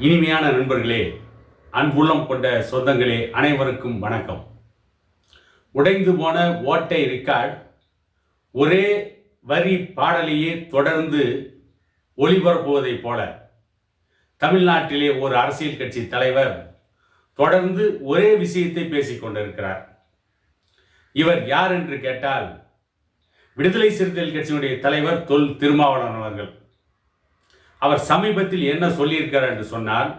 இனிமையான நண்பர்களே அன்புள்ளம் கொண்ட சொந்தங்களே அனைவருக்கும் வணக்கம். உடைந்து போன ஓட்டை ரிக்கார்ட் ஒரே வரி பாடலையே தொடர்ந்து ஒளிபரப்புவதைப் போல தமிழ்நாட்டிலே ஒரு அரசியல் கட்சி தலைவர் தொடர்ந்து ஒரே விஷயத்தை பேசிக் கொண்டிருக்கிறார். இவர் யார் என்று கேட்டால் விடுதலை சிறுத்தைகள் கட்சியினுடைய தலைவர் தொல் திருமாவளவன் அவர்கள். அவர் சமீபத்தில் என்ன சொல்லியிருக்கிறார் என்று சொன்னால்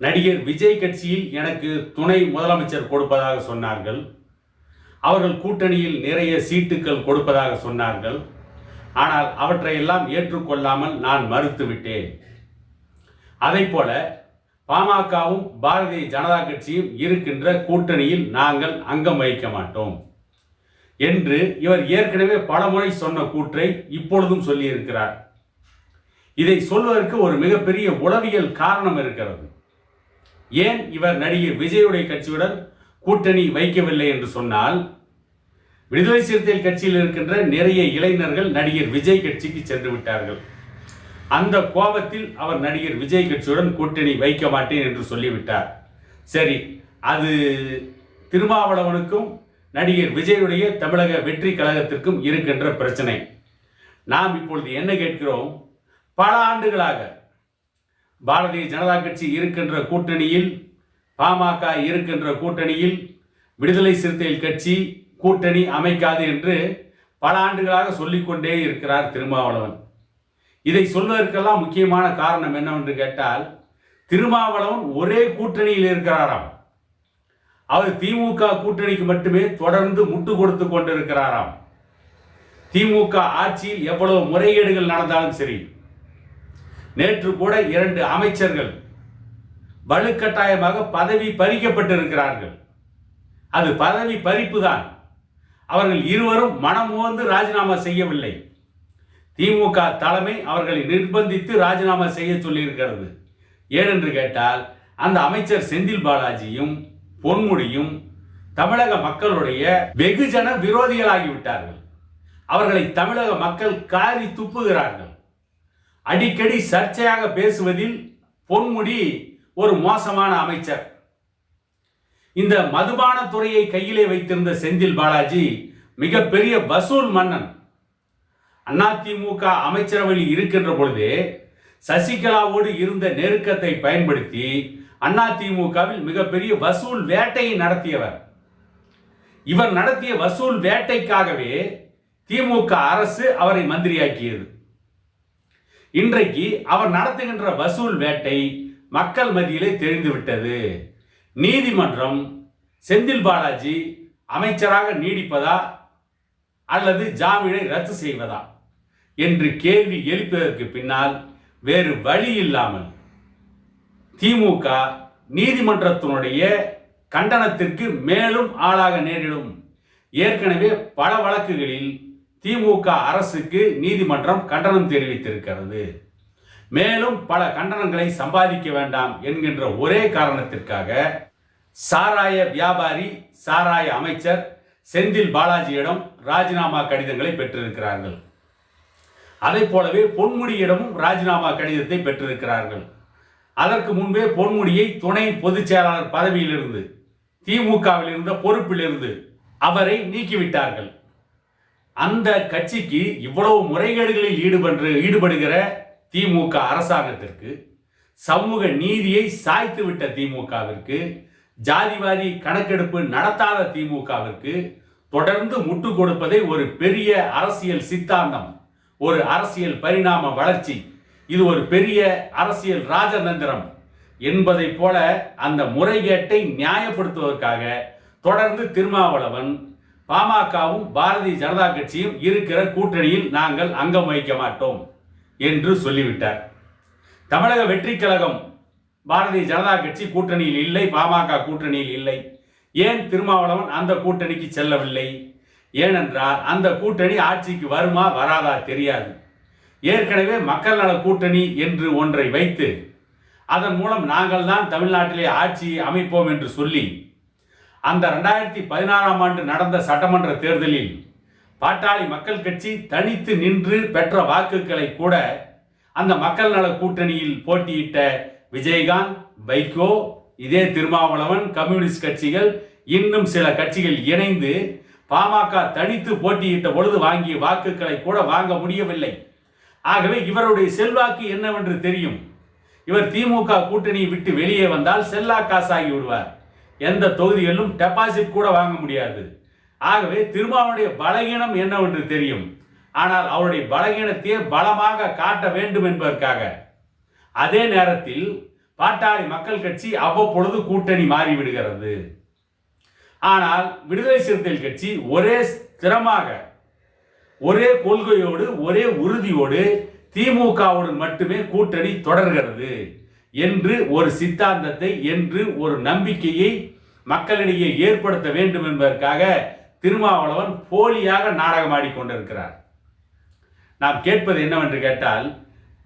நடிகர் விஜய் கட்சியில் எனக்கு துணை முதலமைச்சர் கொடுப்பதாக சொன்னார்கள். அவர்கள் கூட்டணியில் நிறைய சீட்டுகள் கொடுப்பதாக சொன்னார்கள். ஆனால் அவற்றையெல்லாம் ஏற்றுக்கொள்ளாமல் நான் மறுத்துவிட்டேன் அதைப்போல பாமகவும் பாரதிய ஜனதா கட்சியும் இருக்கின்ற கூட்டணியில் நாங்கள் அங்கம் வகிக்க மாட்டோம் என்று இவர் ஏற்கனவே பலமுறை சொன்ன கூற்றை இப்பொழுதும் சொல்லியிருக்கிறார். இதை சொல்வதற்கு ஒரு மிகப்பெரிய உளவியல் காரணம் இருக்கிறது. ஏன் இவர் நடிகர் விஜயுடைய கட்சியுடன் கூட்டணி வைக்கவில்லை என்று சொன்னால் விடுதலை சிறுத்தைகள் கட்சியில் இருக்கின்ற நிறைய இளைஞர்கள் நடிகர் விஜய் கட்சிக்கு சென்று விட்டார்கள். அந்த கோபத்தில் அவர் நடிகர் விஜய் கட்சியுடன் கூட்டணி வைக்க மாட்டேன் என்று சொல்லிவிட்டார். சரி அது திருமாவளவனுக்கும் நடிகர் விஜயுடைய தமிழக வெற்றி கழகத்திற்கும் இருக்கின்ற பிரச்சனை. நாம் இப்பொழுது என்ன கேட்கிறோம்? பல ஆண்டுகளாக பாரதிய ஜனதா கட்சி இருக்கின்ற கூட்டணியில் பாமக இருக்கின்ற கூட்டணியில் விடுதலை சிறுத்தைகள் கட்சி கூட்டணி அமைக்காது என்று பல ஆண்டுகளாக சொல்லிக்கொண்டே இருக்கிறார் திருமாவளவன். இதை சொல்வதற்கெல்லாம் முக்கியமான காரணம் என்னவென்று கேட்டால் திருமாவளவன் ஒரே கூட்டணியில் இருக்கிறாராம். அவர் திமுக கூட்டணிக்கு மட்டுமே தொடர்ந்து முட்டு கொடுத்து கொண்டிருக்கிறாராம். திமுக ஆட்சியில் எவ்வளவு முறைகேடுகள் நடந்தாலும் சரி நேற்று கூட இரண்டு அமைச்சர்கள் வலுக்கட்டாயமாக பதவி பறிக்கப்பட்டிருக்கிறார்கள். அது பதவி பறிப்பு தான் அவர்கள் இருவரும் மனம் உவந்து ராஜினாமா செய்யவில்லை. திமுக தலைமை அவர்களை நிர்பந்தித்து ராஜினாமா செய்ய சொல்லியிருக்கிறது. ஏனென்று கேட்டால் அந்த அமைச்சர் செந்தில் பாலாஜியும் பொன்முடியும் தமிழக மக்களுடைய வெகுஜன விரோதிகளாகிவிட்டார்கள். அவர்களை தமிழக மக்கள் காரி துப்புகிறார்கள். அடிக்கடி சர்ச்சையாக பேசுவதில் பொன்முடி ஒரு மோசமான அமைச்சர். இந்த மதுபான துறையை கையிலே வைத்திருந்த செந்தில் பாலாஜி மிகப்பெரிய வசூல் மன்னன். அதிமுக அமைச்சரவையில் இருக்கின்ற பொழுதே சசிகலாவோடு இருந்த நெருக்கத்தை பயன்படுத்தி அதிமுகவில் மிகப்பெரிய வசூல் வேட்டையை நடத்தியவர். இவர் நடத்திய வசூல் வேட்டைக்காகவே திமுக அரசு அவரை மந்திரியாக்கியது. இன்றைக்கு அவர் நடத்துகின்ற வசூல் வேட்டை மக்கள் மத்தியிலே தெரிந்துவிட்டது நீதிமன்றம் செந்தில் பாலாஜி அமைச்சராக நீடிப்பதா அல்லது ஜாமீனை ரத்து செய்வதா என்று கேள்வி எழுப்பதற்கு பின்னால் வேறு வழி இல்லாமல் திமுக நீதிமன்றத்தினுடைய கண்டனத்திற்கு மேலும் ஆளாக நேரிடும். ஏற்கனவே பல வழக்குகளில் திமுக அரசுக்கு நீதிமன்றம் கண்டனம் தெரிவித்திருக்கிறது. மேலும் பல கண்டனங்களை சம்பாதிக்க வேண்டாம் என்கின்ற ஒரே காரணத்திற்காக சாராய வியாபாரி சாராய அமைச்சர் செந்தில் பாலாஜியிடம் ராஜினாமா கடிதங்களை பெற்றிருக்கிறார்கள். அதை போலவே பொன்முடியிடமும் ராஜினாமா கடிதத்தை பெற்றிருக்கிறார்கள். அதற்கு முன்பே பொன்முடியை துணை பொதுச் செயலாளர் பதவியிலிருந்து திமுகவில் இருந்த பொறுப்பிலிருந்து அவரை நீக்கிவிட்டார்கள். அந்த கட்சிக்கு இவ்வளவு முறைகேடுகளில் ஈடுபடு ஈடுபடுகிற திமுக அரசாங்கத்திற்கு சமூக நீதியை சாய்த்து விட்ட திமுகவிற்கு ஜாதிவாரி கணக்கெடுப்பு நடத்தாத திமுகவிற்கு தொடர்ந்து முட்டு கொடுப்பதை ஒரு பெரிய அரசியல் சித்தாந்தம் ஒரு அரசியல் பரிணாம வளர்ச்சி. இது ஒரு பெரிய அரசியல் ராஜதந்திரம் என்பதைப் போல அந்த முறைகேட்டை நியாயப்படுத்துவதற்காக தொடர்ந்து திருமாவளவன் பாமகவும் பாரதிய ஜனதா கட்சியும் இருக்கிற கூட்டணியில் நாங்கள் அங்கம் வகிக்க மாட்டோம் என்று சொல்லிவிட்டார். தமிழக வெற்றி கழகம் பாரதிய ஜனதா கட்சி கூட்டணியில் இல்லை பாமக கூட்டணியில் இல்லை. ஏன் திருமாவளவன் அந்த கூட்டணிக்கு செல்லவில்லை? ஏனென்றால் அந்த கூட்டணி ஆட்சிக்கு வருமா வராதா தெரியாது. ஏற்கனவே மக்கள் நல கூட்டணி என்று ஒன்றை வைத்து அதன் மூலம் நாங்கள் தான் தமிழ்நாட்டிலே ஆட்சியை அமைப்போம் என்று சொல்லி அந்த ரெண்டாயிரத்தி பதினாறாம் ஆண்டு நடந்த சட்டமன்ற தேர்தலில் பாட்டாளி மக்கள் கட்சி தனித்து நின்று பெற்ற வாக்குகளை கூட அந்த மக்கள் நல கூட்டணியில் போட்டியிட்ட விஜயகாந்த் வைகோ இதே திருமாவளவன் கம்யூனிஸ்ட் கட்சிகள் இன்னும் சில கட்சிகள் இணைந்து பாமக தனித்து போட்டியிட்ட பொழுது வாங்கிய வாக்குகளை கூட வாங்க முடியவில்லை. ஆகவே இவருடைய செல்வாக்கு என்னவென்று தெரியும். இவர் திமுக கூட்டணியை விட்டு வெளியே வந்தால் செல்லா காசாகி விடுவார். எந்த தொகுதிகளிலும் டெபாசிட் கூட வாங்க முடியாது. ஆகவே திருமாவனுடைய பலகீனம் என்னவென்று தெரியும். ஆனால் அவருடைய பலகீனத்தையே பலமாக காட்ட வேண்டும் என்பதற்காக. அதே நேரத்தில் பாட்டாளி மக்கள் கட்சி அவ்வப்பொழுது கூட்டணி மாறிவிடுகிறது. ஆனால் விடுதலை சிறுத்தைகள் கட்சி ஒரே ஸ்திரமாக ஒரே கொள்கையோடு ஒரே உறுதியோடு திமுகவுடன் மட்டுமே கூட்டணி தொடர்கிறது. என்று ஒரு சித்தாந்தத்தை என்று ஒரு நம்பிக்கையை மக்களிடையே ஏற்படுத்த வேண்டும் என்பதற்காக திருமாவளவன் போலியாக நாடகமாடி கொண்டிருக்கிறார் நாம் கேட்பது என்னவென்று கேட்டால்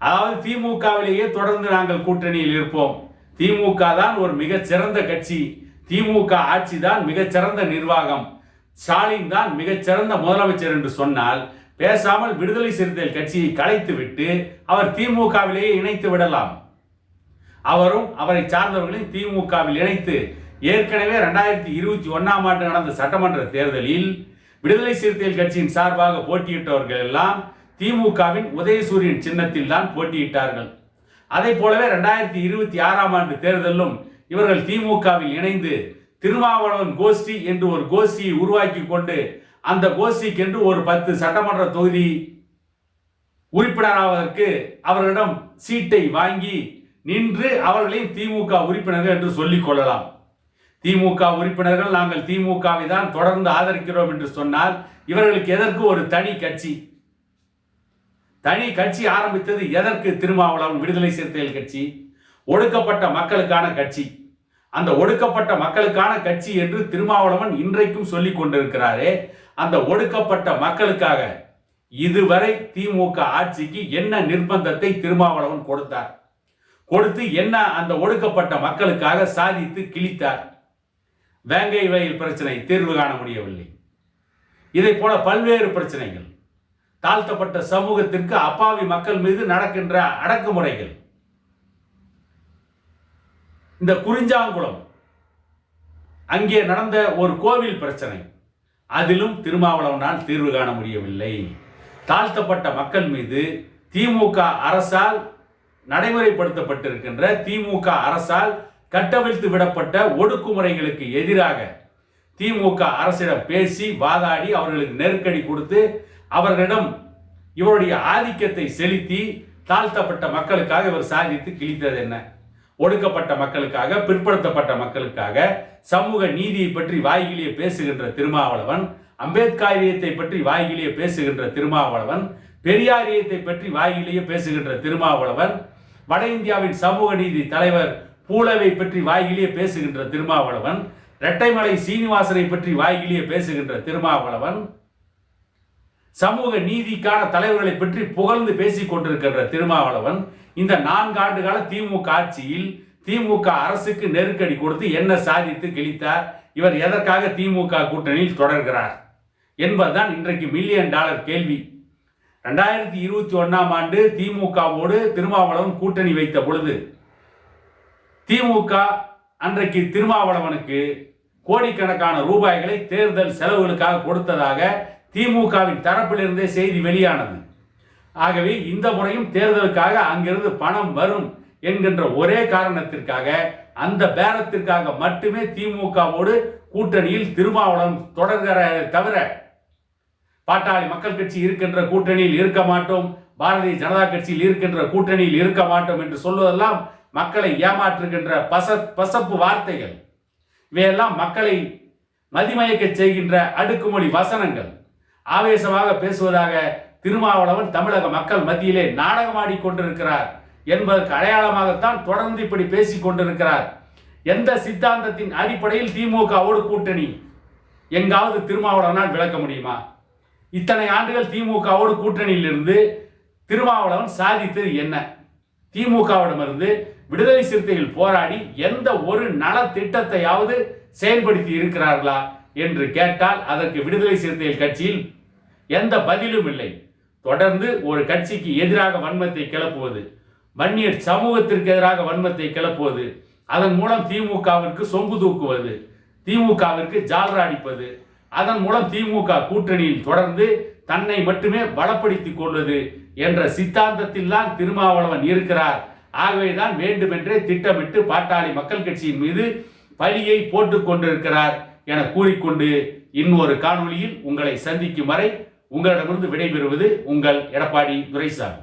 அதாவது திமுகவிலேயே தொடர்ந்து நாங்கள் கூட்டணியில் இருப்போம். திமுக தான் ஒரு மிகச்சிறந்த கட்சி. திமுக ஆட்சி தான் மிகச்சிறந்த நிர்வாகம். ஸ்டாலின் தான் மிகச்சிறந்த முதலமைச்சர் என்று சொன்னால் பேசாமல் விடுதலை சிறுத்தைகள் கட்சியை கலைத்துவிட்டு அவர் திமுகவிலேயே இணைத்து விடலாம். அவரும் அவரை சார்ந்தவர்களையும் திமுகவில் இணைத்து ஏற்கனவே ரெண்டாயிரத்தி இருபத்தி ஒன்றாம் ஆண்டு நடந்த சட்டமன்ற தேர்தலில் விடுதலை சிறுத்தைகள் கட்சியின் சார்பாக போட்டியிட்டவர்கள் எல்லாம் திமுகவின் உதயசூரியன் சின்னத்தில் தான் போட்டியிட்டார்கள். அதை போலவே ரெண்டாயிரத்தி இருபத்தி ஆறாம் ஆண்டு தேர்தலிலும் இவர்கள் திமுகவில் இணைந்து திருமாவளவன் கோஷ்டி என்று ஒரு கோஷ்டியை உருவாக்கி கொண்டு அந்த கோஷ்டிக்கென்று ஒரு பத்து சட்டமன்ற தொகுதி உறுப்பினராவதற்கு அவர்களிடம் சீட்டை வாங்கி நின்று அவர்களையும் திமுக உறுப்பினர்கள் என்று சொல்லிக் கொள்ளலாம். திமுக உறுப்பினர்கள் நாங்கள் திமுகவை தான் தொடர்ந்து ஆதரிக்கிறோம் என்று சொன்னால் இவர்களுக்கு எதற்கு ஒரு தனி கட்சி? தனி கட்சி ஆரம்பித்தது எதற்கு? திருமாவளவன் விடுதலை சிறுத்தைகள் கட்சி ஒடுக்கப்பட்ட மக்களுக்கான கட்சி. அந்த ஒடுக்கப்பட்ட மக்களுக்கான கட்சி என்று திருமாவளவன் இன்றைக்கும் சொல்லிக் கொண்டிருக்கிறாரே அந்த ஒடுக்கப்பட்ட மக்களுக்காக இதுவரை திமுக ஆட்சிக்கு என்ன நிர்பந்தத்தை திருமாவளவன் கொடுத்தார்? கொடுத்து என்ன அந்த ஒடுக்கப்பட்ட மக்களுக்காக சாதித்து கிழித்தார். வேங்கை வயல் பிரச்சனை தீர்வு காண முடியவில்லை. இதை போல பல்வேறு பிரச்சனைகள் தாழ்த்தப்பட்ட சமூகத்திற்கு அப்பாவி மக்கள் மீது நடக்கின்ற அடக்குமுறைகள். இந்த குறிஞ்சாங்குளம் அங்கே நடந்த ஒரு கோவில் பிரச்சனை அதிலும் திருமாவளவனால் தீர்வு காண முடியவில்லை. தாழ்த்தப்பட்ட மக்கள் மீது திமுக அரசால் நடைமுறைப்படுத்தப்பட்டிருக்கின்ற திமுக அரசால் கட்டவிழ்த்து விடப்பட்ட ஒடுக்குமுறைகளுக்கு எதிராக திமுக அரசிடம் பேசி வாதாடி அவர்களுக்கு நெருக்கடி கொடுத்து அவர்களிடம் இவருடைய ஆதிக்கத்தை செலுத்தி தாழ்த்தப்பட்ட மக்களுக்காக இவர் சாதித்து கிழித்தது என்ன? ஒடுக்கப்பட்ட மக்களுக்காக பிற்படுத்தப்பட்ட மக்களுக்காக சமூக நீதியை பற்றி வாய்கிலேயே பேசுகின்ற திருமாவளவன் அம்பேத்கரியத்தை பற்றி வாய்கிலேயே பேசுகின்ற திருமாவளவன் பெரியாரியத்தை பற்றி வாயிலேயே பேசுகின்ற திருமாவளவன் வட இந்தியாவின் சமூக நீதி தலைவர் பூலவை பற்றி வாயிலே பேசுகின்ற திருமாவளவன் இரட்டைமலை சீனிவாசனை பற்றி வாயிலே பேசுகின்ற திருமாவளவன் சமூக நீதிக்கான தலைவர்களை பற்றி புகழ்ந்து பேசிக் கொண்டிருக்கின்ற திருமாவளவன் இந்த நான்கு ஆண்டு கால திமுக ஆட்சியில் திமுக அரசுக்கு நெருக்கடி கொடுத்து என்ன சாதித்து கிழித்தார் இவர் எதற்காக திமுக கூட்டணியில் தொடர்கிறார் என்பதுதான் இன்றைக்கு மில்லியன் டாலர் கேள்வி. ரெண்டாயிரத்தி இருபத்தி ஒன்னாம் ஆண்டு திமுகவோடு திருமாவளவன் கூட்டணி வைத்த பொழுது திமுக அன்றைக்கு திருமாவளவனுக்கு கோடிக்கணக்கான ரூபாய்களை தேர்தல் செலவுகளுக்காக கொடுத்ததாக திமுகவின் தரப்பிலிருந்தே செய்தி வெளியானது. ஆகவே இந்த முறையும் தேர்தலுக்காக அங்கிருந்து பணம் வரும் என்கின்ற ஒரே காரணத்திற்காக அந்த பேரத்திற்காக மட்டுமே திமுகவோடு கூட்டணியில் திருமாவளவன் தொடர்கிற தவிர பாட்டாளி மக்கள் கட்சி இருக்கின்ற கூட்டணியில் இருக்க மாட்டோம். பாரதிய ஜனதா கட்சியில் இருக்கின்ற கூட்டணியில் இருக்க மாட்டோம் என்று சொல்வதெல்லாம் மக்களை ஏமாற்றுகின்ற பச பசப்பு வார்த்தைகள். இவையெல்லாம் மக்களை மதிமயக்க செய்கின்ற அடுக்குமொழி வசனங்கள். ஆவேசமாக பேசுவதாக திருமாவளவன் தமிழக மக்கள் மத்தியிலே நாடகமாடி கொண்டிருக்கிறார் என்பதற்கு அடையாளமாகத்தான் தொடர்ந்து இப்படி பேசிக் கொண்டிருக்கிறார். எந்த சித்தாந்தத்தின் அடிப்படையில் திமுகவோடு கூட்டணி? எங்காவது திருமாவளவனால் விளக்க முடியுமா? இத்தனை ஆண்டுகள் திமுகவோடு கூட்டணியில் இருந்து திருமாவளவன் சாதித்தது என்ன? திமுகவிடமிருந்து விடுதலை சிறுத்தைகள் போராடி எந்த ஒரு நல திட்டத்தையாவது செயல்படுத்தி இருக்கிறார்களா என்று கேட்டால் அதற்கு விடுதலை சிறுத்தைகள் கட்சியில் எந்த பதிலும் இல்லை. தொடர்ந்து ஒரு கட்சிக்கு எதிராக வன்மத்தை கிளப்புவது வன்னியர் சமூகத்திற்கு எதிராக வன்மத்தை கிளப்புவது அதன் மூலம் திமுகவிற்கு சொம்பு தூக்குவது திமுகவிற்கு ஜால்ரா அடிப்பது அதன் மூலம் திமுக கூட்டணியில் தொடர்ந்து தன்னை மட்டுமே பலப்படுத்திக் கொள்வது என்ற சித்தாந்தத்தில் தான் திருமாவளவன் இருக்கிறார். ஆகவேதான் வேண்டுமென்றே திட்டமிட்டு பாட்டாளி மக்கள் கட்சியின் மீது பழியை போட்டுக் கொண்டிருக்கிறார் என கூறிக்கொண்டு இன்னொரு காணொளியில் உங்களை சந்திக்கும் வரை உங்களிடமிருந்து விடைபெறுவது உங்கள் எடப்பாடி துரைசாமி.